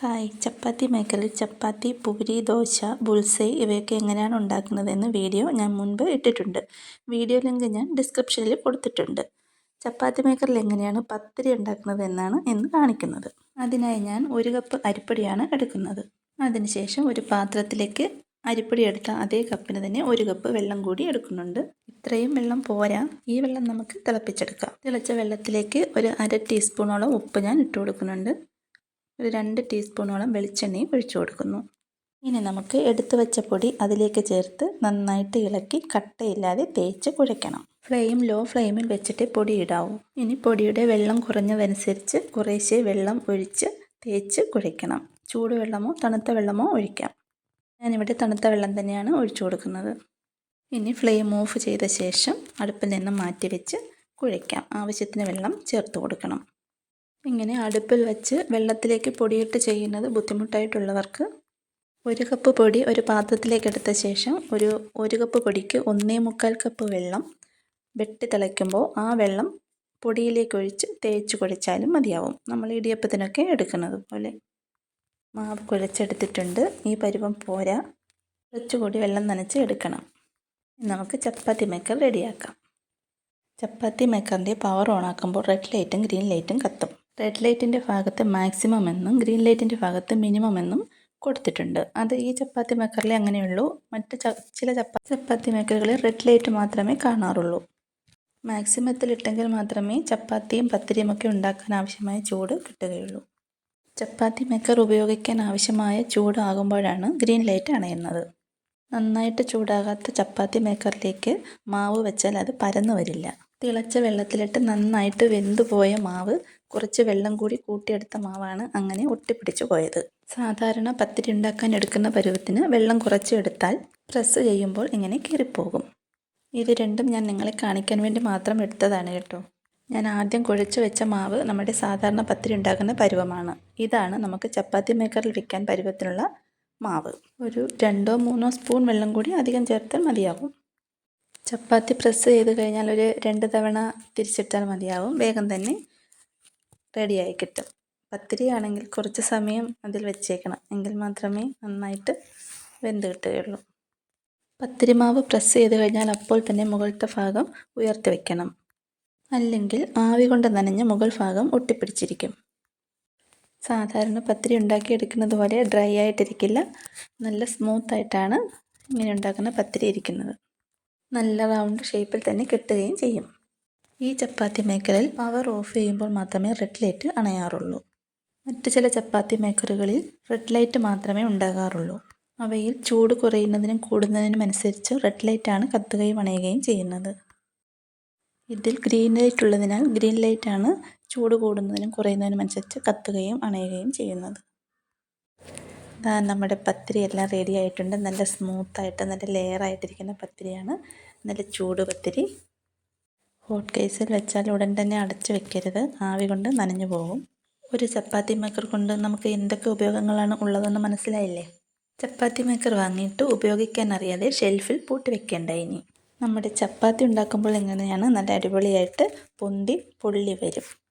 Hi. Chapati മേക്കറിൽ chapati puri dosa bullseye ഇവയൊക്കെ എങ്ങനെയാണ് ഉണ്ടാക്കുന്നതെന്ന് വീഡിയോ ഞാൻ മുൻപ് ഇട്ടിട്ടുണ്ട്. വീഡിയോ ലിങ്ക് ഞാൻ ഡിസ്ക്രിപ്ഷനിൽ കൊടുത്തിട്ടുണ്ട്. ചപ്പാത്തി മേക്കറിൽ എങ്ങനെയാണ് പത്തിരി ഉണ്ടാക്കുന്നത് എന്നാണ് ഇന്ന് കാണിക്കുന്നത്. അതിനായി ഞാൻ ഒരു കപ്പ് അരിപ്പൊടിയാണ് എടുക്കുന്നത്. അതിനുശേഷം ഒരു പാത്രത്തിലേക്ക് അരിപ്പൊടി എടുത്ത അതേ കപ്പിന് തന്നെ ഒരു കപ്പ് വെള്ളം കൂടി എടുക്കുന്നുണ്ട്. ഇത്രയും വെള്ളം പോരാ. ഈ വെള്ളം നമുക്ക് തിളപ്പിച്ചെടുക്കാം. തിളച്ച വെള്ളത്തിലേക്ക് ഒരു അര ടീസ്പൂണോളം ഉപ്പ് ഞാൻ ഇട്ട് കൊടുക്കുന്നുണ്ട് ഒരു രണ്ട് ടീസ്പൂണോളം വെളിച്ചെണ്ണയും ഒഴിച്ചു കൊടുക്കുന്നു. ഇനി നമുക്ക് എടുത്തു വെച്ച പൊടി അതിലേക്ക് ചേർത്ത് നന്നായിട്ട് ഇളക്കി കട്ടയില്ലാതെ തേച്ച് കുഴയ്ക്കണം. ഫ്ലെയിം ലോ ഫ്ലെയിമിൽ വെച്ചിട്ട് പൊടി ഇടാവൂ. ഇനി പൊടിയുടെ വെള്ളം കുറഞ്ഞതനുസരിച്ച് കുറേശ്ശെ വെള്ളം ഒഴിച്ച് തേച്ച് കുഴയ്ക്കണം. ചൂടുവെള്ളമോ തണുത്ത വെള്ളമോ ഒഴിക്കാം. ഞാനിവിടെ തണുത്ത വെള്ളം തന്നെയാണ് ഒഴിച്ചു കൊടുക്കുന്നത്. ഇനി ഫ്ലെയിം ഓഫ് ചെയ്ത ശേഷം അടുപ്പിൽ നിന്ന് മാറ്റി വെച്ച് കുഴയ്ക്കാം. ആവശ്യത്തിന് വെള്ളം ചേർത്ത് കൊടുക്കണം. ഇങ്ങനെ അടുപ്പിൽ വെച്ച് വെള്ളത്തിലേക്ക് പൊടിയിട്ട് ചെയ്യുന്നത് ബുദ്ധിമുട്ടായിട്ടുള്ളവർക്ക് ഒരു കപ്പ് പൊടി ഒരു പാത്രത്തിലേക്ക് എടുത്ത ശേഷം ഒരു ഒരു കപ്പ് പൊടിക്ക് ഒന്നേ മുക്കാൽ കപ്പ് വെള്ളം വെട്ടി തിളയ്ക്കുമ്പോൾ ആ വെള്ളം പൊടിയിലേക്ക് ഒഴിച്ച് തേച്ച് കുഴച്ചാലും മതിയാവും. നമ്മൾ ഇടിയപ്പത്തിനൊക്കെ എടുക്കുന്നത് പോലെ. മാവ് കുഴച്ചെടുത്തിട്ടുണ്ട്. ഈ പരുവം പോരാ. കുറച്ചുകൂടി വെള്ളം നനച്ച് എടുക്കണം. നമുക്ക് ചപ്പാത്തി മേക്കർ റെഡിയാക്കാം. ചപ്പാത്തി മേക്കറിന്റെ പവർ ഓണാക്കുമ്പോൾ റെഡ് ലൈറ്റും ഗ്രീൻ ലൈറ്റും കത്തും. റെഡ് ലൈറ്റിന്റെ ഭാഗത്ത് മാക്സിമം എന്നും ഗ്രീൻ ലൈറ്റിന്റെ ഭാഗത്ത് മിനിമം എന്നും കൊടുത്തിട്ടുണ്ട്. അത് ഈ ചപ്പാത്തി മേക്കറിലെ അങ്ങനെയുള്ളൂ. മറ്റ് ചില ചപ്പാ ചപ്പാത്തി മേക്കറുകളിൽ റെഡ് ലൈറ്റ് മാത്രമേ കാണാറുള്ളൂ. മാക്സിമത്തിലിട്ടെങ്കിൽ മാത്രമേ ചപ്പാത്തിയും പത്തിരിയും ഒക്കെ ഉണ്ടാക്കാൻ ആവശ്യമായ ചൂട് കിട്ടുകയുള്ളൂ. ചപ്പാത്തി മേക്കർ ഉപയോഗിക്കാൻ ആവശ്യമായ ചൂടാകുമ്പോഴാണ് ഗ്രീൻ ലൈറ്റ് അണയുന്നത്. നന്നായിട്ട് ചൂടാകാത്ത ചപ്പാത്തി മേക്കറിലേക്ക് മാവ് വെച്ചാൽ അത് പരന്നു വരില്ല. തിളച്ച വെള്ളത്തിലിട്ട് നന്നായിട്ട് വെന്തുപോയ മാവ് കുറച്ച് വെള്ളം കൂടി കൂട്ടിയെടുത്ത മാവാണ് അങ്ങനെ ഒട്ടിപ്പിടിച്ചു പോയത്. സാധാരണ പത്തിരി ഉണ്ടാക്കാൻ എടുക്കുന്ന പരുവത്തിന് വെള്ളം കുറച്ച് എടുത്താൽ പ്രസ് ചെയ്യുമ്പോൾ ഇങ്ങനെ കീറിപ്പോകും. ഇത് രണ്ടും ഞാൻ നിങ്ങളെ കാണിക്കാൻ വേണ്ടി മാത്രം എടുത്തതാണ് കേട്ടോ. ഞാൻ ആദ്യം കുഴച്ച് വെച്ച മാവ് നമ്മുടെ സാധാരണ പത്തിരി ഉണ്ടാക്കുന്ന പരുവമാണ്. ഇതാണ് നമുക്ക് ചപ്പാത്തി മേക്കറിൽ വെക്കാൻ പരുവത്തിനുള്ള മാവ്. ഒരു രണ്ടോ മൂന്നോ സ്പൂൺ വെള്ളം കൂടി അധികം ചേർത്താൽ മതിയാകും ചപ്പാത്തി പ്രസ് ചെയ്ത് കഴിഞ്ഞാൽ ഒരു രണ്ട് തവണ തിരിച്ചിട്ടാൽ മതിയാവും. വേഗം തന്നെ റെഡിയായി കിട്ടും. പത്തിരി ആണെങ്കിൽ കുറച്ച് സമയം അതിൽ വെച്ചേക്കണം. എങ്കിൽ മാത്രമേ നന്നായിട്ട് വെന്ത് കിട്ടുകയുള്ളൂ. പത്തിരി മാവ് പ്രസ് ചെയ്ത് കഴിഞ്ഞാൽ അപ്പോൾ തന്നെ മുകളിലത്തെ ഭാഗം ഉയർത്തി വെക്കണം. അല്ലെങ്കിൽ ആവി കൊണ്ട് നനഞ്ഞ് മുകൾ ഭാഗം ഒട്ടിപ്പിടിച്ചിരിക്കും. സാധാരണ പത്തിരി ഉണ്ടാക്കിയെടുക്കുന്നത് പോലെ ഡ്രൈ ആയിട്ടിരിക്കില്ല. നല്ല സ്മൂത്തായിട്ടാണ് ഇങ്ങനെ ഉണ്ടാക്കുന്ന പത്തിരി ഇരിക്കുന്നത്. നല്ല റൗണ്ട് ഷേപ്പിൽ തന്നെ കിട്ടുകയും ചെയ്യും. ഈ ചപ്പാത്തി മേക്കറിൽ പവർ ഓഫ് ചെയ്യുമ്പോൾ മാത്രമേ റെഡ് ലൈറ്റ് അണയാറുള്ളൂ. മറ്റു ചില ചപ്പാത്തി മേക്കറുകളിൽ റെഡ് ലൈറ്റ് മാത്രമേ ഉണ്ടാകാറുള്ളൂ. അവയിൽ ചൂട് കുറയുന്നതിനും കൂടുന്നതിനും അനുസരിച്ച് റെഡ് ലൈറ്റാണ് കത്തുകയും അണയുകയും ചെയ്യുന്നത്. ഇതിൽ ഗ്രീൻ ലൈറ്റ് ഉള്ളതിനാൽ ഗ്രീൻ ലൈറ്റാണ് ചൂട് കൂടുന്നതിനും കുറയുന്നതിനും അനുസരിച്ച് കത്തുകയും അണയുകയും ചെയ്യുന്നത്. ഇതാ നമ്മുടെ പത്തിരി എല്ലാം റെഡി ആയിട്ടുണ്ട്. നല്ല സ്മൂത്തായിട്ട് നല്ല ലെയർ ആയിട്ടിരിക്കുന്ന പത്തിരിയാണ്. നല്ല ചൂട് പത്തിരി. ഹോട്ട് കേസിൽ വെച്ചാൽ ഉടൻ തന്നെ അടച്ചു വെക്കരുത്. ആവി കൊണ്ട് നനഞ്ഞു പോകും. ഒരു ചപ്പാത്തി മേക്കർ കൊണ്ട് നമുക്ക് എന്തൊക്കെ ഉപയോഗങ്ങളാണ് ഉള്ളതെന്ന് മനസ്സിലായില്ലേ? ചപ്പാത്തി മേക്കർ വാങ്ങിയിട്ട് ഉപയോഗിക്കാൻ അറിയാതെ ഷെൽഫിൽ പൂട്ടി വെക്കേണ്ട ഇനി. നമ്മുടെ ചപ്പാത്തി ഉണ്ടാക്കുമ്പോൾ എങ്ങനെയാണ്? നല്ല അടിപൊളിയായിട്ട് പൊന്തി പൊള്ളി വരും.